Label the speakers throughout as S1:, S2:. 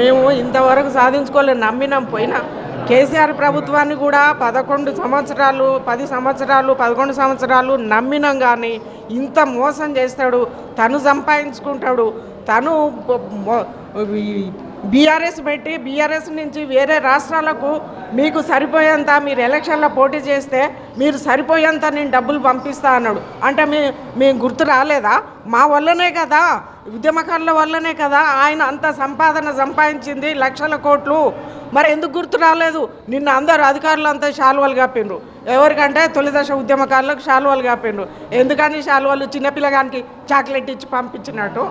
S1: మేము ఇంతవరకు సాధించుకోలేదు నమ్మినాం. పోయినా కేసీఆర్ ప్రభుత్వాన్ని కూడా పదకొండు సంవత్సరాలు పది సంవత్సరాలు పదకొండు సంవత్సరాలు నమ్మినాం కానీ ఇంత మోసం చేస్తాడు తను సంపాదించుకుంటాడు తను బీఆర్ఎస్ పెట్టి బీఆర్ఎస్ నుంచి వేరే రాష్ట్రాలకు మీకు సరిపోయేంత మీరు ఎలక్షన్లో పోటీ చేస్తే మీరు సరిపోయేంత నేను డబ్బులు పంపిస్తా అన్నాడు. అంటే మీ మేము గుర్తు రాలేదా? మా వల్లనే కదా ఉద్యమకారుల వల్లనే కదా ఆయన అంత సంపాదన సంపాదించింది లక్షల కోట్లు. మరి ఎందుకు గుర్తు రాలేదు? నిన్న అందరు అధికారులు అంతా శాలువలు కాపిండ్రు. ఎవరికంటే తొలిదశ ఉద్యమకారులకు శాలువలు కాపిండ్రు. ఎందుకని శాలువలు? చిన్నపిల్లగానికి చాక్లెట్ ఇచ్చి పంపించినట్టు.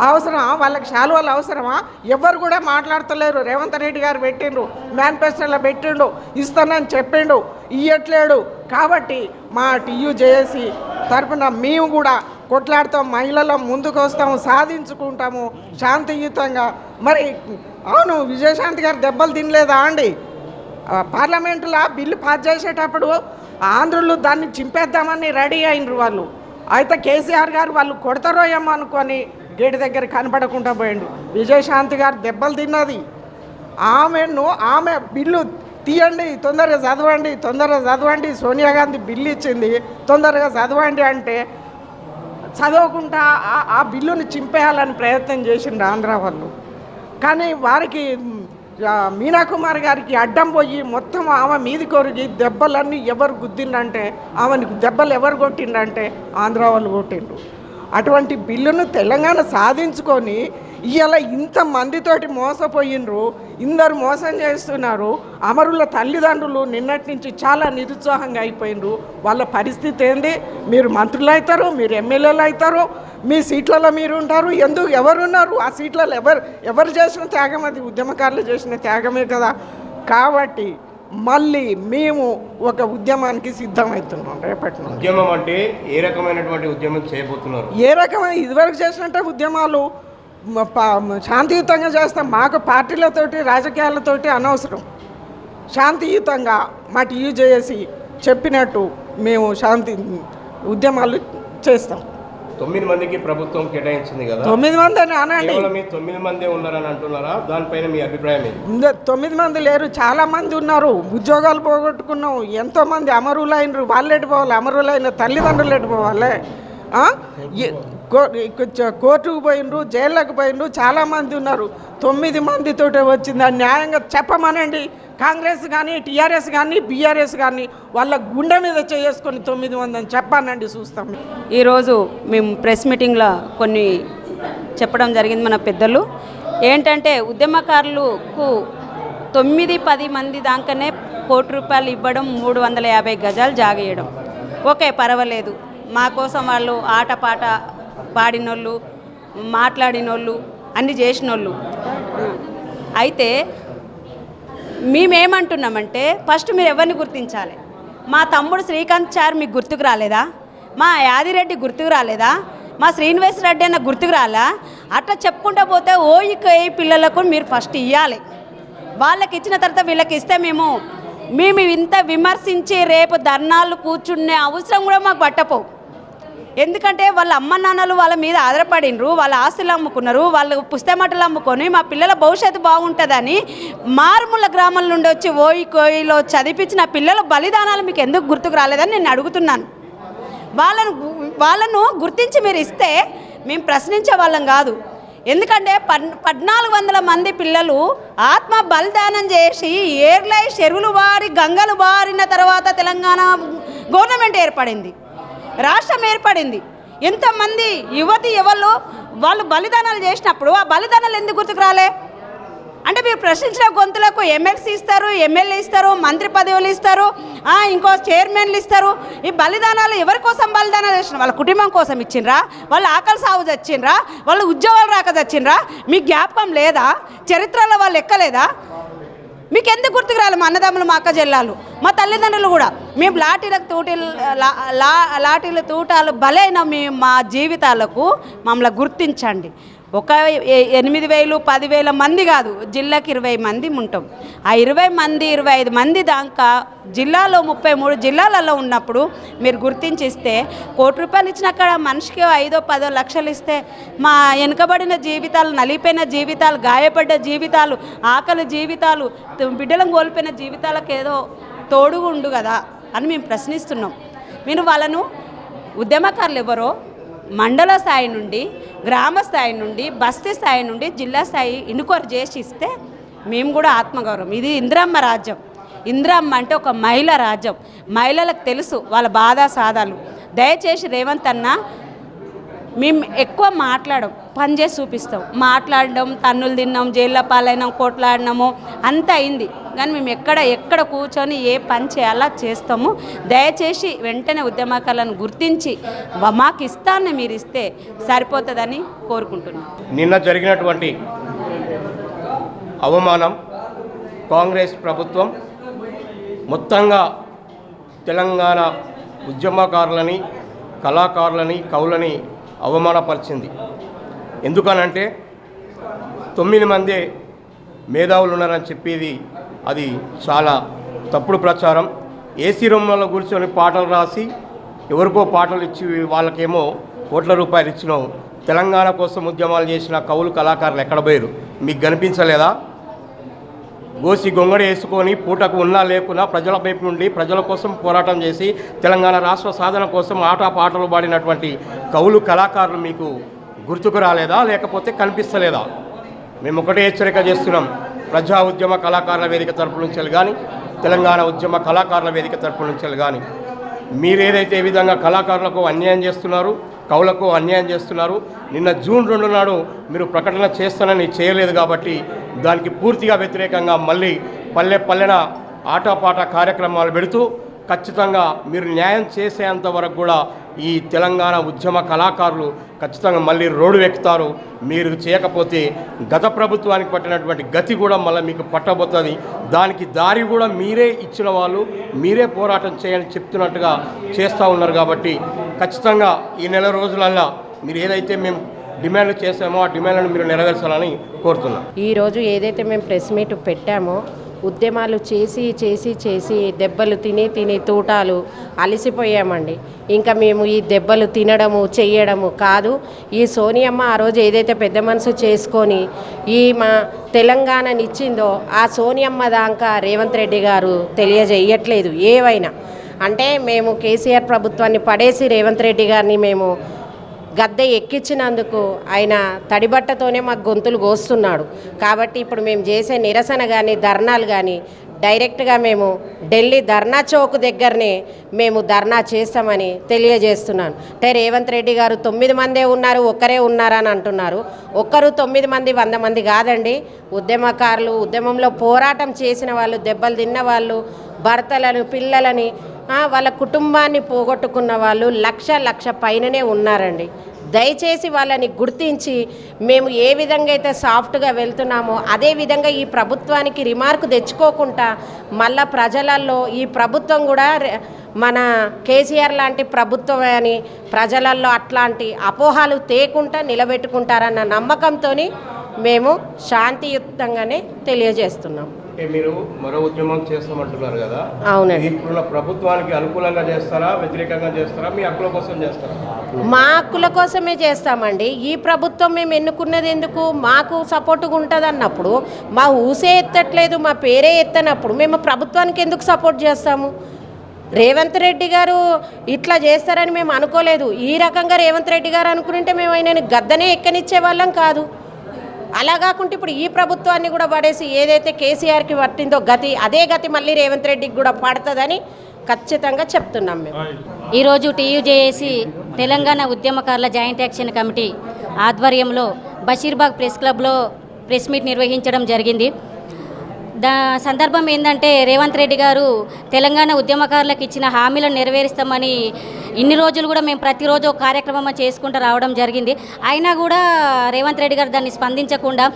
S1: అవసరమా? వాళ్ళకి శాలువలు అవసరమా? ఎవరు కూడా మాట్లాడతలేరు. రేవంత్ రెడ్డి గారు పెట్టిండ్రు. మేనిఫెస్టోలో పెట్టిండు. ఇస్తానని చెప్పిండు. ఇయ్యట్లేడు. కాబట్టి మా టీయూ జేఏసీ తరపున మేము కూడా కొట్లాడతాం మహిళల ముందుకు వస్తాము సాధించుకుంటాము శాంతియుతంగా. మరి అవును విజయశాంతి గారు దెబ్బలు తినలేదా అండి? పార్లమెంటులో బిల్లు పాస్ చేసేటప్పుడు ఆంధ్రులు దాన్ని చింపేద్దామని రెడీ అయినరు వాళ్ళు. అయితే కేసీఆర్ గారు వాళ్ళు కొడతారో ఏమో అనుకొని గేటు దగ్గర కనపడకుండా పోయిండు విజయశాంతి గారు దెబ్బలు తిన్నది. ఆమెను ఆమె బిల్లు తీయండి తొందరగా చదవండి తొందరగా చదవండి. సోనియా గాంధీ బిల్లు ఇచ్చింది తొందరగా చదవండి అంటే చదవకుండా ఆ- ఆ చింపేయాలని ప్రయత్నం చేసిండు ఆంధ్ర వాళ్ళు. కానీ వారికి మీనాకుమార్ గారికి అడ్డం పోయి మొత్తం ఆమె మీది కొరిగి దెబ్బలన్నీ ఎవరు గుద్దిండంటే ఆమెను దెబ్బలు ఎవరు కొట్టిండంటే ఆంధ్ర వాళ్ళు కొట్టిండ్రు. అటువంటి బిల్లును తెలంగాణ సాధించుకొని ఇవాళ ఇంత మందితోటి మోసపోయినరు ఇందరు మోసం చేస్తున్నారు. అమరుల తల్లిదండ్రులు నిన్నటి నుంచి చాలా నిరుత్సాహంగా అయిపోయినరు వాళ్ళ పరిస్థితి ఏంది? మీరు మంత్రులు అవుతారు మీరు ఎమ్మెల్యేలు అవుతారు మీ సీట్లలో మీరు ఉంటారు. ఎందుకు ఎవరున్నారు ఆ సీట్లలో ఎవరు ఎవరు చేసిన త్యాగం అది? ఉద్యమకారులు చేసిన త్యాగమే కదా. కాబట్టి మళ్ళీ మేము ఒక ఉద్యమానికి సిద్ధమవుతున్నాం రేపటి
S2: ఉద్యమం అంటే ఏ రకమైనటువంటి ఉద్యమం చేయబోతున్నారు?
S1: ఏ రకమైన ఇదివరకు చేసినట్టే ఉద్యమాలు. శాంతియుతంగా చేస్తాం మాకు పార్టీలతోటి రాజకీయాలతోటి అనవసరం. శాంతియుతంగా మా టీయూ చేసి చెప్పినట్టు మేము శాంతి ఉద్యమాలు చేస్తాం.
S2: తొమ్మిది మందికి ప్రభుత్వం కేటాయించింది కదా?
S1: తొమ్మిది మంది అని అనండి.
S2: తొమ్మిది మందే ఉన్నారని అంటున్నారా? దానిపైన మీ అభిప్రాయం
S1: తొమ్మిది మంది లేరు చాలా మంది ఉన్నారు. ఉద్యోగాలు పోగొట్టుకున్నాం ఎంతో మంది అమరులైనరు. వాళ్ళు ఎటు పోవాలి? అమరులైన తల్లిదండ్రులు ఎటు పోవాలి? కోర్టుకు పోయినరు జైళ్ళకు పోయినరు చాలామంది ఉన్నారు. తొమ్మిది మందితోటే వచ్చింది. అది న్యాయంగా చెప్పమనండి. కాంగ్రెస్ కానీ టీఆర్ఎస్ కానీ బీఆర్ఎస్ కానీ వాళ్ళ గుండె మీద చేసుకొని తొమ్మిది మంది అని చెప్పానండి చూస్తాం.
S3: ఈరోజు మేము ప్రెస్ మీటింగ్లో కొన్ని చెప్పడం జరిగింది మన పెద్దలు. ఏంటంటే ఉద్యమకారులకు తొమ్మిది పది మంది దాకానే కోటి రూపాయలు ఇవ్వడం మూడు వందల యాభై గజాలు జాగేయడం. ఓకే పర్వాలేదు. మా కోసం వాళ్ళు ఆటపాట పాడినోళ్ళు మాట్లాడినోళ్ళు అన్ని చేసినోళ్ళు. అయితే మేమేమంటున్నామంటే ఫస్ట్ మీరు ఎవరిని గుర్తించాలి? మా తమ్ముడు శ్రీకాంత్ చార్ మీకు గుర్తుకు రాలేదా? మా యాదిరెడ్డి గుర్తుకు రాలేదా? మా శ్రీనివాస్ రెడ్డి అన్న గుర్తుకు రాలా? అట్లా చెప్పుకుంటా పోతే ఓ ఈ పిల్లలకు మీరు ఫస్ట్ ఇవ్వాలి వాళ్ళకి ఇచ్చిన తర్వాత వీళ్ళకి ఇస్తే మేము మేము ఇంత విమర్శించి రేపు ధర్నాలు కూర్చునే అవసరం కూడా మాకు పట్టపోవు. ఎందుకంటే వాళ్ళ అమ్మ నాన్నలు వాళ్ళ మీద ఆధారపడినరు వాళ్ళ ఆస్తులు అమ్ముకున్నారు వాళ్ళు పుస్తమటలు అమ్ముకొని మా పిల్లల భవిష్యత్తు బాగుంటుందని మారుమూల గ్రామాల నుండి వచ్చి ఓయి కోయిలో చదివించిన పిల్లల బలిదానాలు మీకు ఎందుకు గుర్తుకు రాలేదని నేను అడుగుతున్నాను. వాళ్ళను వాళ్ళను గుర్తించి మీరు ఇస్తే మేము ప్రశ్నించే వాళ్ళం కాదు. ఎందుకంటే పద్ పద్నాలుగు వందల మంది పిల్లలు ఆత్మ బలిదానం చేసి ఏర్లై చెరువులు వారి గంగలు వారిన తర్వాత తెలంగాణ గవర్నమెంట్ ఏర్పడింది. రాష్ట్రం ఏర్పడింది. ఎంతమంది యువతి ఎవరు వాళ్ళు బలిదానాలు చేసినప్పుడు ఆ బలిదానాలు ఎందుకు గుర్తుకు రాలే? అంటే మీరు ప్రశ్నించిన గొంతులకు ఎమ్మెల్సీ ఇస్తారు ఎమ్మెల్యే ఇస్తారు మంత్రి పదవులు ఇస్తారు ఇంకో చైర్మన్లు ఇస్తారు. ఈ బలిదానాలు ఎవరి కోసం బలిదానాలు చేసిన వాళ్ళ కుటుంబం కోసం ఇచ్చిండ్రా? వాళ్ళ ఆకలి సాగు చచ్చిండ్రా వాళ్ళ ఉద్యోగాలు రాక చచ్చిండ్రా మీ జ్ఞాపకం లేదా? చరిత్రలో వాళ్ళు ఎక్కలేదా మీకు ఎందుకు గుర్తుకు రాలి మా అన్నదమ్ములు మా అక్క చెల్లాలు మా తల్లిదండ్రులు కూడా. మేము లాఠీలకు తూటీలు లా- లాఠీలు తూటాలు బలైన మీ మా జీవితాలకు మమ్మల్ని గుర్తించండి. ఒక ఎనిమిది వేలు పదివేల మంది కాదు జిల్లాకి ఇరవై మంది ఉంటాం. ఆ ఇరవై మంది ఇరవై ఐదు మంది దాకా జిల్లాలో ముప్పై మూడు జిల్లాలలో ఉన్నప్పుడు మీరు గుర్తించిస్తే కోటి రూపాయలు ఇచ్చిన అక్కడ మనిషికి ఐదో పదో లక్షలు ఇస్తే మా వెనుకబడిన జీవితాలు నలిపోయిన జీవితాలు గాయపడ్డ జీవితాలు ఆకలి జీవితాలు బిడ్డలను కోల్పోయిన జీవితాలకు ఏదో తోడుగుండు కదా అని మేము ప్రశ్నిస్తున్నాం. మీరు వాళ్ళను ఉద్యమకారులు ఎవరో మండల స్థాయి నుండి గ్రామ స్థాయి నుండి బస్తీ స్థాయి నుండి జిల్లా స్థాయి ఇనుకొరు చేసి ఇస్తే మేము కూడా ఆత్మగౌరవం. ఇది ఇందిరమ్మ రాజ్యం. ఇందిరమ్మ అంటే ఒక మహిళ రాజ్యం. మహిళలకు తెలుసు వాళ్ళ బాధ సాధాలు. దయచేసి రేవంత్ అన్న మేము ఎక్కువ మాట్లాడం పని చేసి చూపిస్తాం. మాట్లాడడం తన్నులు తిన్నాం జైల్లో పాలైనాం కోట్లాడినాము అంత అయింది. కానీ మేము ఎక్కడ ఎక్కడ కూర్చొని ఏ పని చేయాలా చేస్తాము. దయచేసి వెంటనే ఉద్యమకాలను గుర్తించి మాకు ఇస్తాన్ని మీరు ఇస్తే సరిపోతుందని కోరుకుంటున్నాం.
S2: నిన్న జరిగినటువంటి అవమానం కాంగ్రెస్ ప్రభుత్వం మొత్తంగా తెలంగాణ ఉద్యమకారులని కళాకారులని కవులని అవమానపరిచింది. ఎందుకనంటే తొమ్మిది మంది మేధావులు ఉన్నారని చెప్పేది అది చాలా తప్పుడు ప్రచారం. ఏసీ రూమ్లలో కూర్చొని పాటలు రాసి ఎవరికో పాటలు ఇచ్చి వాళ్ళకేమో కోట్ల రూపాయలు ఇచ్చినాం. తెలంగాణ కోసం ఉద్యమాలు చేసిన కవులు కళాకారులు ఎక్కడ పోయారు? మీకు కనిపించలేదా? గోసి గొంగడి వేసుకొని పూటకు ఉన్నా లేకున్నా ప్రజల వైపు నుండి ప్రజల కోసం పోరాటం చేసి తెలంగాణ రాష్ట్ర సాధన కోసం ఆట పాటలు పాడినటువంటి కవులు కళాకారులు మీకు గుర్తుకు రాలేదా? లేకపోతే కనిపిస్తలేదా? మేము ఒకటే హెచ్చరిక చేస్తున్నాం. ప్రజా ఉద్యమ కళాకారుల వేదిక తరపు నుంచి కానీ తెలంగాణ ఉద్యమ కళాకారుల వేదిక తరపు నుంచి కానీ మీరు ఏదైతే విధంగా కళాకారులకు అన్యాయం చేస్తున్నారు కవులకు అన్యాయం చేస్తున్నారు నిన్న జూన్ రెండు నాడు మీరు ప్రకటన చేస్తానని చేయలేదు కాబట్టి దానికి పూర్తిగా వ్యతిరేకంగా మళ్ళీ పల్లె పల్లెన ఆటపాట కార్యక్రమాలు పెడుతూ ఖచ్చితంగా మీరు న్యాయం చేసేంత వరకు కూడా ఈ తెలంగాణ ఉద్యమ కళాకారులు ఖచ్చితంగా మళ్ళీ రోడ్డు ఎక్కుతారు. మీరు చేయకపోతే గత ప్రభుత్వానికి పట్టినటువంటి గతి కూడా మళ్ళీ మీకు పట్టబోతుంది. దానికి దారి కూడా మీరే ఇచ్చిన వాళ్ళు మీరే పోరాటం చేయని చెప్తున్నట్టుగా చేస్తూ ఉన్నారు కాబట్టి ఖచ్చితంగా ఈ నెల రోజులల్లా మీరు ఏదైతే మేము డిమాండ్లు చేసామో ఆ డిమాండ్లను మీరు నెరవేర్చాలని కోరుతున్నాం.
S4: ఈరోజు ఏదైతే మేము ప్రెస్ మీట్ పెట్టామో ఉద్యమాలు చేసి చేసి చేసి దెబ్బలు తిని తిని తూటాలు అలసిపోయామండి. ఇంకా మేము ఈ దెబ్బలు తినడము చేయడము కాదు ఈ సోనియమ్మ ఆ రోజు ఏదైతే పెద్ద మనసు చేసుకొని ఈ మా తెలంగాణనిచ్చిందో ఆ సోనియమ్మ దాకా రేవంత్ రెడ్డి గారు తెలియజేయట్లేదు ఏవైనా. అంటే మేము కేసీఆర్ ప్రభుత్వాన్ని పడేసి రేవంత్ రెడ్డి గారిని మేము గద్దె ఎక్కించినందుకు ఆయన తడిబట్టతోనే మాకు గొంతులు కోస్తున్నాడు. కాబట్టి ఇప్పుడు మేము చేసే నిరసన కానీ ధర్నాలు కానీ డైరెక్ట్గా మేము ఢిల్లీ ధర్నా చౌక్ దగ్గరనే మేము ధర్నా చేస్తామని తెలియజేస్తున్నాను. అంటే రేవంత్ రెడ్డి గారు తొమ్మిది మందే ఉన్నారు ఒక్కరే ఉన్నారని అంటున్నారు. ఒక్కరు తొమ్మిది మంది వంద మంది కాదండి. ఉద్యమకారులు ఉద్యమంలో పోరాటం చేసిన వాళ్ళు దెబ్బలు తిన్న వాళ్ళు భర్తలను పిల్లలని వాళ్ళ కుటుంబాన్ని పోగొట్టుకున్న వాళ్ళు లక్ష లక్ష పైననే ఉన్నారండి. దయచేసి వాళ్ళని గుర్తించి మేము ఏ విధంగా అయితే సాఫ్ట్గా వెళ్తున్నామో అదే విధంగా ఈ ప్రభుత్వానికి రిమార్క్ తెచ్చుకోకుండా మళ్ళా ప్రజలలో ఈ ప్రభుత్వం కూడా మన కేసీఆర్ లాంటి ప్రభుత్వం అని ప్రజలలో అట్లాంటి అపోహాలు తేకుండా నిలబెట్టుకుంటారన్న నమ్మకంతో మేము శాంతియుతంగానే తెలియజేస్తున్నాం.
S2: అంటే మీరు మరో ఉద్యమం చేస్తామంటున్నారు కదా.
S4: అవునండి.
S2: ఇప్పుడున్న ప్రభుత్వానికి అనుకూలంగా చేస్తారా వ్యతిరేకంగా చేస్తారా మీ హక్కుల కోసం చేస్తారా?
S4: మా హక్కుల కోసమే చేస్తామండి. ఈ ప్రభుత్వం మేము ఎన్నుకున్నది ఎందుకు? మాకు సపోర్ట్గా ఉంటుంది అన్నప్పుడు మా ఊసే ఎత్తట్లేదు మా పేరే ఎత్తనప్పుడు మేము ప్రభుత్వానికి ఎందుకు సపోర్ట్ చేస్తాము? రేవంత్ రెడ్డి గారు ఇట్లా చేస్తారని మేము అనుకోలేదు. ఈ రకంగా రేవంత్ రెడ్డి గారు అనుకుంటే మేము ఆయన గద్దనే ఎక్కనిచ్చే వాళ్ళం కాదు. అలా కాకుండా ఇప్పుడు ఈ ప్రభుత్వాన్ని కూడా పడేసి ఏదైతే కేసీఆర్కి పట్టిందో గతి అదే గతి మళ్ళీ రేవంత్ రెడ్డికి కూడా పడుతుందని ఖచ్చితంగా చెప్తున్నాం మేము.
S5: ఈరోజు టీయూజేఏసీ తెలంగాణ ఉద్యమకారుల జాయింట్ యాక్షన్ కమిటీ ఆధ్వర్యంలో బషీర్బాగ్ ప్రెస్ క్లబ్లో ప్రెస్ మీట్ నిర్వహించడం జరిగింది. దా సందర్భం ఏంటంటే రేవంత్ రెడ్డి గారు తెలంగాణ ఉద్యమకారులకు ఇచ్చిన హామీలను నెరవేరుస్తామని ఇన్ని రోజులు కూడా మేము ప్రతిరోజు ఒక కార్యక్రమం చేసుకుంటూ రావడం జరిగింది. అయినా కూడా రేవంత్ రెడ్డి గారు దాన్ని స్పందించకుండా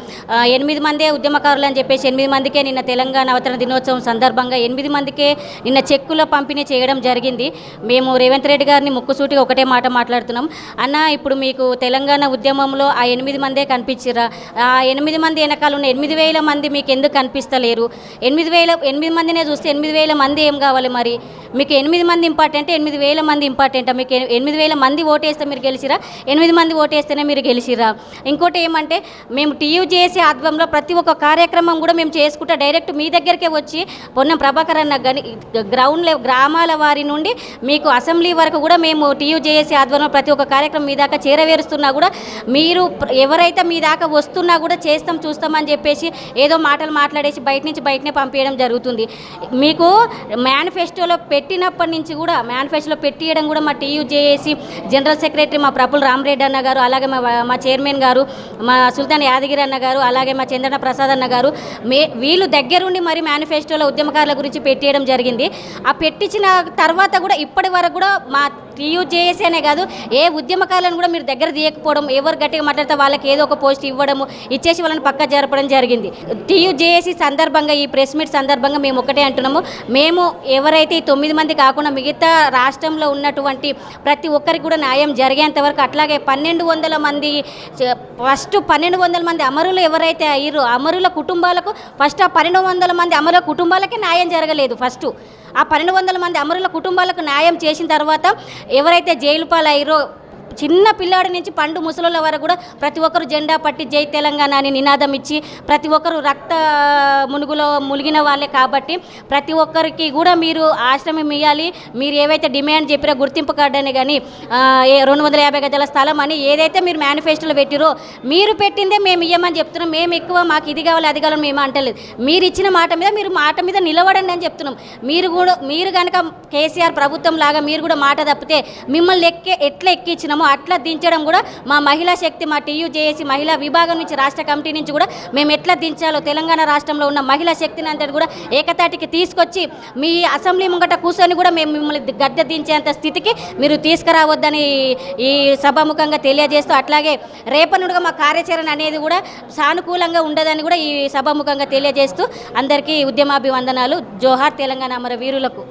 S5: ఎనిమిది మందే ఉద్యమకారులు అని చెప్పేసి ఎనిమిది మందికే నిన్న తెలంగాణ అవతరణ దినోత్సవం సందర్భంగా ఎనిమిది మందికే నిన్న చెక్కుల పంపిణీ చేయడం జరిగింది. మేము రేవంత్ రెడ్డి గారిని ముక్కుసూటిగా ఒకటే మాట మాట్లాడుతున్నాం. అన్న ఇప్పుడు మీకు తెలంగాణ ఉద్యమంలో ఆ ఎనిమిది మందే కనిపించరా ఆ ఎనిమిది మంది వెనకాల ఉన్న ఎనిమిది వేల మంది మీకు ఎందుకు లేరు. ఎనిమిది వేల ఎనిమిది మందినే చూస్తే ఎనిమిది వేల మంది ఏం కావాలి మరి? మీకు ఎనిమిది మంది ఇంపార్టెంట్ ఎనిమిది వేల మంది ఇంపార్టెంటా? మీకు ఎనిమిది వేల మంది ఓటేస్తే మీరు గెలిచిరా? ఎనిమిది మంది ఓటేస్తేనే మీరు గెలిచిరా? ఇంకోటి ఏమంటే మేము టీయూజేసీ ఆధ్వర్యంలో ప్రతి ఒక్క కార్యక్రమం కూడా మేము చేసుకుంటా డైరెక్ట్ మీ దగ్గరికే వచ్చి పొన్నం ప్రభాకర్ అన్న గని గ్రౌండ్ గ్రామాల వారి నుండి మీకు అసెంబ్లీ వరకు కూడా మేము టీయూజేఏసీ ఆధ్వర్యంలో ప్రతి ఒక్క కార్యక్రమం మీ దాకా చేరవేరుస్తున్నా కూడా మీరు ఎవరైతే మీ దాకా వస్తున్నా కూడా చేస్తాం చూస్తామని చెప్పేసి ఏదో మాటలు మాట్లాడేసి బయట నుంచి బయటనే పంపించడం జరుగుతుంది. మీకు మేనిఫెస్టోలో పెట్టినప్పటి నుంచి కూడా మేనిఫెస్టోలో పెట్టియడం కూడా మా టీయూజేఏసీ జనరల్ సెక్రటరీ మా ప్రఫుల్ రామరెడ్డి అన్న గారు అలాగే మా మా చైర్మన్ గారు మా సుల్తాన్ యాదగిరి అన్న గారు అలాగే మా చంద్రన ప్రసాద్ అన్న గారు మే వీళ్ళు దగ్గరుండి మరి మేనిఫెస్టోలో ఉద్యమకారుల గురించి పెట్టేయడం జరిగింది. ఆ పెట్టించిన తర్వాత కూడా ఇప్పటి వరకు కూడా మా టీయూజేఏసీ కాదు ఏ ఉద్యమకారులను కూడా మీరు దగ్గర తీయకపోవడం ఎవరు గట్టిగా మాట్లాడితే వాళ్ళకి ఏదో ఒక పోస్ట్ ఇవ్వడము ఇచ్చేసి వాళ్ళని పక్క జరపడం జరిగింది. టీయూజేఏసీ సందర్భంగా ఈ ప్రెస్ మీట్ సందర్భంగా మేము ఒకటే అంటున్నాము. మేము ఎవరైతే ఈ తొమ్మిది మంది కాకుండా మిగతా రాష్ట్రంలో ఉన్నటువంటి ప్రతి ఒక్కరికి కూడా న్యాయం జరిగేంత వరకు అట్లాగే పన్నెండు వందల మంది ఫస్ట్ పన్నెండు వందల మంది అమరులు ఎవరైతే అయ్యారో అమరుల కుటుంబాలకు ఫస్ట్ ఆ పన్నెండు వందల మంది అమరుల కుటుంబాలకే న్యాయం జరగలేదు ఫస్ట్. ఆ పన్నెండు వందల మంది అమరుల కుటుంబాలకు న్యాయం చేసిన తర్వాత ఎవరైతే జైలు పాలయ్యారో చిన్న పిల్లాడి నుంచి పండు ముసలుల వరకు కూడా ప్రతి ఒక్కరు జెండా పట్టి జై తెలంగాణ అని నినాదం ఇచ్చి ప్రతి ఒక్కరు రక్త మునుగులో మునిగిన వాళ్ళే కాబట్టి ప్రతి ఒక్కరికి కూడా మీరు ఆశ్రమం ఇవ్వాలి మీరు ఏవైతే డిమాండ్ చెప్పారో గుర్తింపు కార్డు అని కానీ రెండు వందల యాభై గజాల స్థలం అని ఏదైతే మీరు మేనిఫెస్టోలో పెట్టిరో మీరు పెట్టిందే మేము ఇవ్వమని చెప్తున్నాం. మేము ఎక్కువ మాకు ఇది కావాలి అది కావాలి మేము అంటలేదు. మీరు ఇచ్చిన మాట మీద మీరు మాట మీద నిలబడండి అని చెప్తున్నాం. మీరు కూడా మీరు కనుక కేసీఆర్ ప్రభుత్వం లాగా మీరు కూడా మాట తప్పితే మిమ్మల్ని ఎక్కే ఎట్లా ఎక్కించినామో అట్లా దించడం కూడా మా మహిళా శక్తి మా టీయూజేఏసీ మహిళా విభాగం నుంచి రాష్ట్ర కమిటీ నుంచి కూడా మేము ఎట్లా దించాలో తెలంగాణ రాష్ట్రంలో ఉన్న మహిళా శక్తిని అంతటి కూడా ఏకతాటికి తీసుకొచ్చి మీ అసెంబ్లీ ముంగట కూర్చొని కూడా మేము మిమ్మల్ని గద్దె దించేంత స్థితికి మీరు తీసుకురావద్దని ఈ సభాముఖంగా తెలియజేస్తూ అట్లాగే రేపనుడుగా మా కార్యాచరణ అనేది కూడా సానుకూలంగా ఉండదని కూడా ఈ సభాముఖంగా తెలియజేస్తూ అందరికీ ఉద్యమాభివందనాలు. జోహార్ తెలంగాణ అమర వీరులకు.